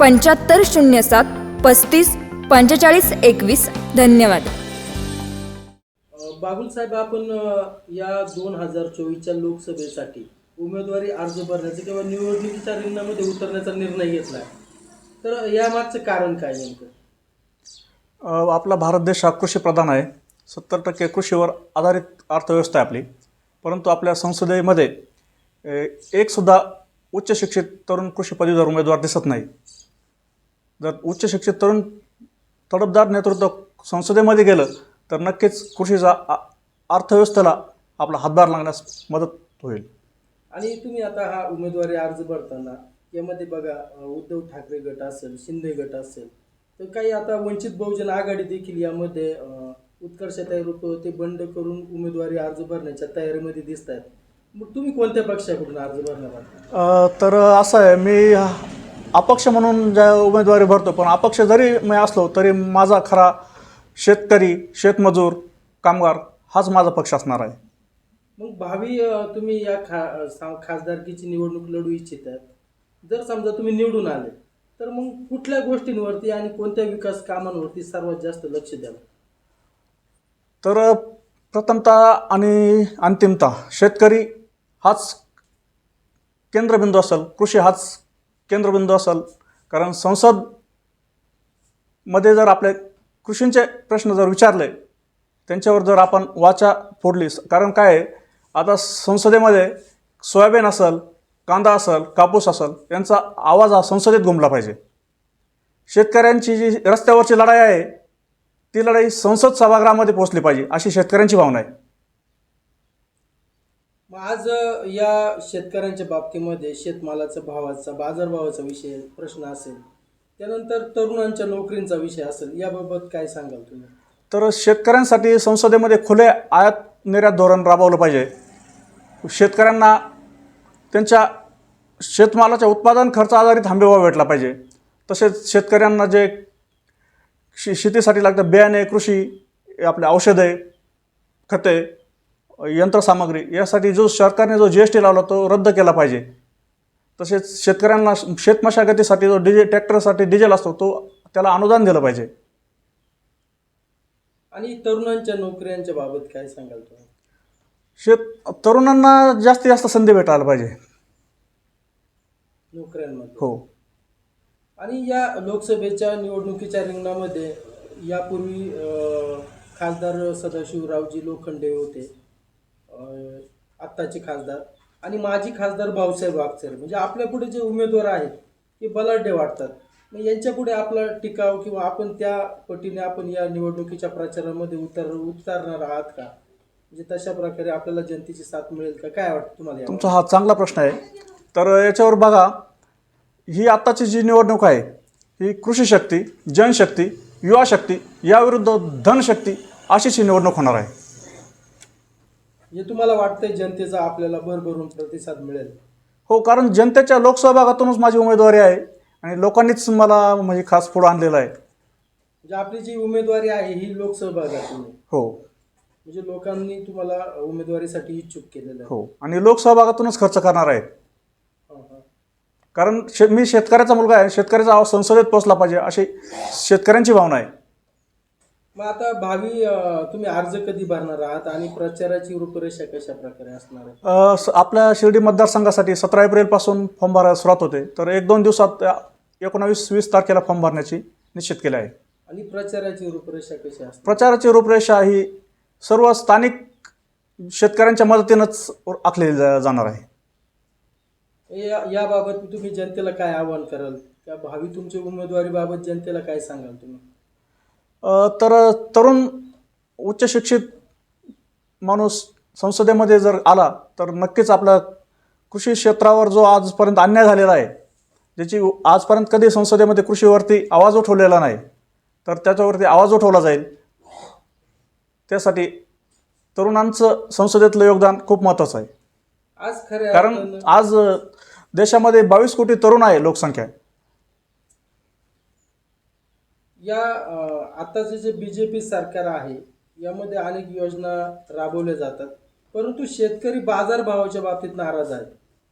पंच्याहत्तर शून्य सात पस्तीस पंचेचाळीस एकवीस. धन्यवाद. बाबुल साहेब आपण या दोन हजार चोवीसच्या लोकसभेसाठी उमेदवारी अर्ज भरण्याचा किंवा निवडणुकीच्या रिंगणामध्ये उतरण्याचा निर्णय घेतला तर यामागचं कारण काय नेमकं? आपला भारत देश हा कृषीप्रधान आहे. सत्तर टक्के कृषीवर आधारित अर्थव्यवस्था आहे आपली. परंतु आपल्या संसदेमध्ये एकसुद्धा उच्च शिक्षित तरुण कृषी पदवीधर उमेदवार दिसत नाही. जर उच्च शिक्षित तरुण तडफदार नेतृत्व संसदेमध्ये गेलं तर नक्कीच कृषीचा अर्थव्यवस्थेला आपला हातभार लागण्यास मदत होईल. आणि तुम्ही आता हा उमेदवारी अर्ज भरताना यामध्ये बघा उद्धव ठाकरे गट असेल शिंदे गट असेल तर काही आता वंचित बहुजन आघाडी देखील यामध्ये रूप ते बंड करून उमेदवारी अर्ज भरण्याच्या तयारीमध्ये दिसत आहेत मग तुम्ही कोणत्या पक्षाकडून अर्ज भरणार तर असं आहे मी अपक्ष म्हणून ज्या उमेदवारी भरतो पण अपक्ष जरी मी असलो तरी माझा खरा शेतकरी शेतमजूर कामगार हाच माझा पक्ष असणार आहे. मग भावी तुम्ही या खा सा- खासदारकीची निवडणूक लढू इच्छितात. जर समजा तुम्ही निवडून आले तर मग कुठल्या गोष्टींवरती आणि कोणत्या विकास कामांवरती सर्वात जास्त लक्ष द्याल? तर प्रथमतः आणि अंतिमतः शेतकरी हाच केंद्रबिंदू असेल कृषी हाच केंद्रबिंदू असेल. कारण संसदमध्ये जर आपले कृषींचे प्रश्न जर विचारले त्यांच्यावर जर आपण वाचा फोडली कारण काय आहे? आता संसदेमध्ये सोयाबीन असेल कांदा असेल कापूस असेल यांचा आवाज हा संसदेत घुमला पाहिजे. शेतकऱ्यांची जी रस्त्यावरची लढाई आहे ती लढाई संसद सभागृहामध्ये पोहोचली पाहिजे अशी शेतकऱ्यांची भावना आहे. आज या शेतकऱ्यांच्या बाबतीमध्ये शेतमालाचा भावाचा बाजारभावाचा विषय प्रश्न असेल. त्यानंतर तरुणांच्या नोकरींचा विषय असेल याबाबत काय सांगाल तुम्ही? तर शेतकऱ्यांसाठी संसदेमध्ये खुले आयात निर्यात धोरण राबवलं पाहिजे. शेतकऱ्यांना त्यांच्या शेतमालाच्या उत्पादन खर्च आधारित हमीभाव भेटला पाहिजे. तसेच शेतकऱ्यांना जे शे शेतीसाठी लागतं बियाणे कृषी आपले औषधे खते यंत्रसामग्री यासाठी जो सरकारने जो जी एस टी लावला तो रद्द केला पाहिजे. तसेच शेतकऱ्यांना शेतमशागतीसाठी जो डिझे ट्रॅक्टरसाठी डिझेल असतो तो त्याला अनुदान दिलं पाहिजे. आणि तरुणांच्या नोकऱ्यांच्या बाबत काय सांगाल तुम्ही? शेत तरुणांना जास्तीत जास्त संधी भेटायला पाहिजे. नोकऱ्यांमध्ये? हो. आणि या लोकसभेच्या निवडणुकीच्या रिंगणामध्ये यापूर्वी खासदार सदाशिवरावजी लोखंडे होते. आत्ताचे खासदार आणि माजी खासदार भाऊसाहेब वागचर. म्हणजे आपल्या पुढे जे उमेदवार आहेत ते बलाढ्य वाटतात. मग यांच्यापुढे आपला टिकाव किंवा आपण त्या पटीने आपण या निवडणुकीच्या प्रचारामध्ये उतर उतरणार आहात का? म्हणजे तशा प्रकारे आपल्याला जनतेची साथ मिळेल का? काय वाटतं तुम्हाला तुमचा हा चांगला प्रश्न आहे. तर याच्यावर बघा ही आत्ताची जी निवडणूक आहे ही कृषी शक्ती जनशक्ती युवा शक्ती याविरुद्ध धनशक्ती अशीच ही निवडणूक होणार आहे. म्हणजे तुम्हाला वाटतंय जनतेचा आपल्याला भरभरून प्रतिसाद मिळेल? हो कारण जनतेच्या लोकसहभागातूनच माझी उमेदवारी आहे आणि लोकांनीच मला म्हणजे खास पुढं आणलेलं आहे. म्हणजे आपली जी उमेदवारी आहे ही लोकसहभागातून आहे. हो. म्हणजे लोकांनी तुम्हाला उमेदवारीसाठी इच्छुक केलेलं आहे. हो आणि लोकसहभागातूनच खर्च करणार आहे हा, हा. कारण शे मी शेतकऱ्याचा मुलगा आहे शेतकऱ्याचा आवाज संसदेत पोचला पाहिजे अशी शेतकऱ्यांची भावना आहे. मग आता भावी तुम्ही अर्ज कधी भरणार आहात आणि प्रचाराची रूपरेषा कशा प्रकारे असणार आहे? स- आपल्या शिर्डी मतदारसंघासाठी सतरा एप्रिलपासून फॉर्म भरायला सुरुवात होते. तर एक दोन दिवसात एकोणावीस वीस तारखेला फॉर्म भरण्याची निश्चित केले आहे. आणि प्रचाराची रूपरेषा कशी असते प्रचाराची रूपरेषा ही सर्व स्थानिक शेतकऱ्यांच्या मदतीनंच आखली जा- जाणार आहे. या याबाबत तुम्ही जनतेला काय आवाहन कराल? त्या भावी तुमच्या उमेदवारीबाबत जनतेला काय सांगाल तुम्ही? तर तरुण उच्च शिक्षित माणूस संसदेमध्ये जर आला तर नक्कीच आपल्या कृषी क्षेत्रावर जो आजपर्यंत अन्याय झालेला आहे ज्याची आजपर्यंत कधी संसदेमध्ये कृषीवरती आवाज उठवलेला नाही तर त्याच्यावरती आवाज उठवला जाईल. त्यासाठी तरुणांचं संसदेतलं योगदान खूप महत्त्वाचं आहे. आज कारण आज देशामध्ये बावीस कोटी तरुण आहे लोकसंख्या. या अं, आताचे जे बी जे पी सरकार आहे यामध्ये अनेक योजना राबवल्या जातात. परंतु शेतकरी बाजारभावाच्या बाबतीत नाराज आहेत.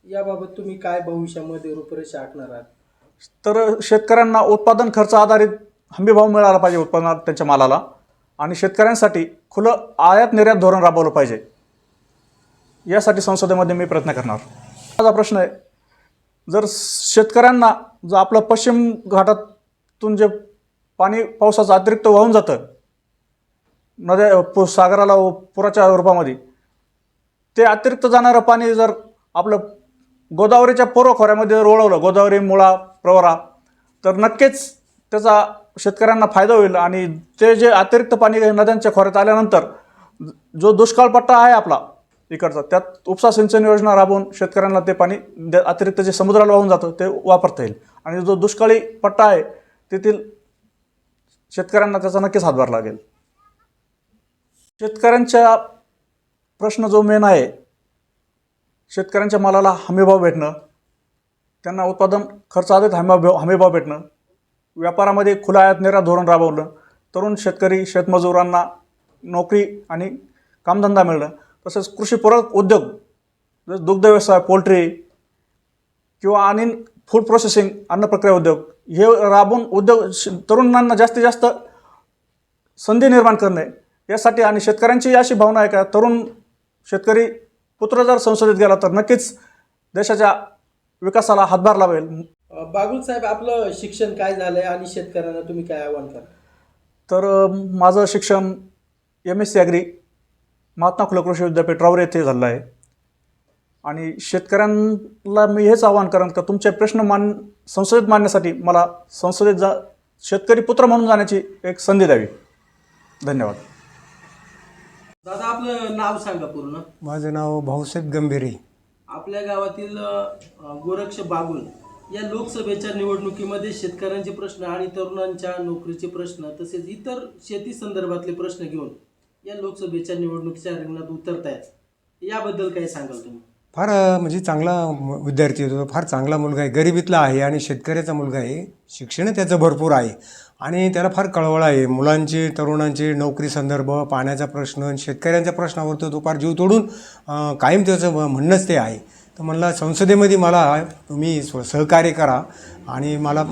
याबाबत तुम्ही काय भविष्यामध्ये रूपरेषा आखणार आहात? तर शेतकऱ्यांना उत्पादन खर्च आधारित हमीभाव मिळाला पाहिजे उत्पादनात त्यांच्या मालाला. आणि शेतकऱ्यांसाठी खुलं आयात निर्यात धोरण राबवलं पाहिजे. यासाठी संसदेमध्ये मी प्रयत्न करणार. माझा प्रश्न आहे जर शेतकऱ्यांना जर आपलं पश्चिम घाटातून जे पाणी पावसाचं अतिरिक्त वाहून जातं. नद्या पु- सागराला व पुराच्या रूपामध्ये. ते अतिरिक्त जाणारं पाणी जर आपलं गोदावरीच्या पूर्व खोऱ्यामध्ये जर ओळवलं गोदावरी मुळा प्रवरा तर नक्कीच त्याचा शेतकऱ्यांना फायदा होईल आणि ते जे अतिरिक्त पाणी नद्यांच्या खोऱ्यात आल्यानंतर जो दुष्काळ पट्टा आहे आपला इकडचा त्यात उपसा सिंचन योजना राबवून शेतकऱ्यांना ते पाणी अतिरिक्त जे समुद्राला वाहून जातं ते वापरता येईल. आणि जो दुष्काळी पट्टा आहे तेथील शेतकऱ्यांना त्याचा नक्कीच हातभार लागेल. शेतकऱ्यांच्या प्रश्न जो मेन आहे शेतकऱ्यांच्या मालाला हमीभाव भेटणं त्यांना उत्पादन खर्च आधारित हमीभाव हमीभाव भेटणं व्यापारामध्ये खुला आयात निर्यात धोरण राबवलं तरुण शेतकरी शेतमजुरांना नोकरी आणि कामधंदा मिळणं तसेच कृषीपूरक उद्योग जसं दुग्ध व्यवसाय पोल्ट्री किंवा आणि फूड प्रोसेसिंग अन्न प्रक्रिया उद्योग हे राबवून उद्योग तरुणांना जास्तीत जास्त संधी निर्माण करणे यासाठी आणि शेतकऱ्यांची अशी भावना आहे का तरुण शेतकरी पुत्र जर संसदेत गेला तर नक्कीच देशाच्या विकासाला हातभार लावेल. बागुल साहेब आपलं शिक्षण काय झालंय आणि शेतकऱ्यांना तुम्ही काय आवाहन कराल तर माझं शिक्षण M S C agri Mahatma Phule कृषी विद्यापीठ राऊर येथे झालं आहे. आणि शेतकऱ्यांना मी हेच आवाहन करेन का तुमचे प्रश्न मान संसदेत मांडण्यासाठी मला संसदेत जा शेतकरी पुत्र म्हणून जाण्याची एक संधी द्यावी. धन्यवाद. दादा आपलं नाव सांगा पूर्ण. माझं नाव भाऊसाहेब गंभीरे. आपल्या गावातील गोरक्ष बागुल या लोकसभेच्या निवडणुकीमध्ये शेतकऱ्यांचे प्रश्न आणि तरुणांच्या नोकरीचे प्रश्न तसेच इतर शेती संदर्भातले प्रश्न घेऊन या लोकसभेच्या निवडणुकीच्या रिंगणात उतरत आहेत याबद्दल काय सांगाल तुम्ही? फार म्हणजे चांगला विद्यार्थी होतो. फार चांगला मुलगा आहे. गरिबीतला आहे आणि शेतकऱ्याचा मुलगा आहे. शिक्षण त्याचं भरपूर आहे. आणि त्याला फार कळवळ आहे. मुलांचे तरुणांचे नोकरी संदर्भ पाण्याचा प्रश्न शेतकऱ्यांच्या प्रश्नावर तो फार जीव तोडून कायम त्याचं म्हणणंच ते आहे. तर म्हणला संसदेमध्ये मला तुम्ही स्व- सहकार्य करा. आणि मला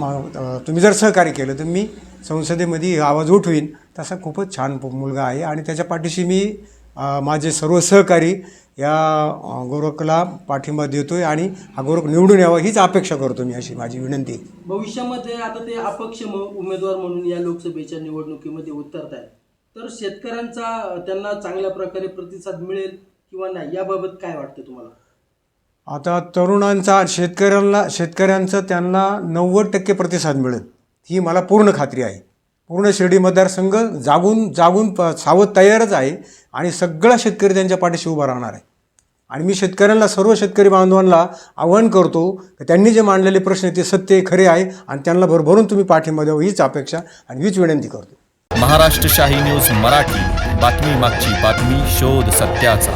तुम्ही जर सहकार्य केलं तर मी संसदेमध्ये आवाज उठवीन. तसा खूपच छान मुलगा आहे. आणि त्याच्या पाठीशी मी माझे सर्व सहकारी या गोरखला पाठिंबा देतोय आणि हा गोरख निवडून यावा हीच अपेक्षा करतो मी अशी माझी विनंती. भविष्यामध्ये आता ते अपक्ष उमेदवार म्हणून या लोकसभेच्या निवडणुकीमध्ये उतरत आहेत तर शेतकऱ्यांचा त्यांना चांगल्या प्रकारे प्रतिसाद मिळेल किंवा नाही याबाबत काय वाटतं तुम्हाला? आता तरुणांचा शेतकऱ्यांना शेतकऱ्यांचं त्यांना नव्वद टक्के प्रतिसाद मिळेल ही मला पूर्ण खात्री आहे. पूर्ण शिर्डी मतदारसंघ जागून जागून प सावध तयारच आहे आणि सगळा शेतकरी त्यांच्या पाठीशी उभा राहणार आहे. आणि मी शेतकऱ्यांना सर्व शेतकरी बांधवांना आवाहन करतो की त्यांनी जे मांडलेले प्रश्न ते सत्य खरे आहे आणि त्यांना भरभरून तुम्ही पाठिंबा द्यावं हीच अपेक्षा आणि हीच विनंती करतो. महाराष्ट्र शाही न्यूज मराठी. बातमी मागची बातमी शोध सत्याचा.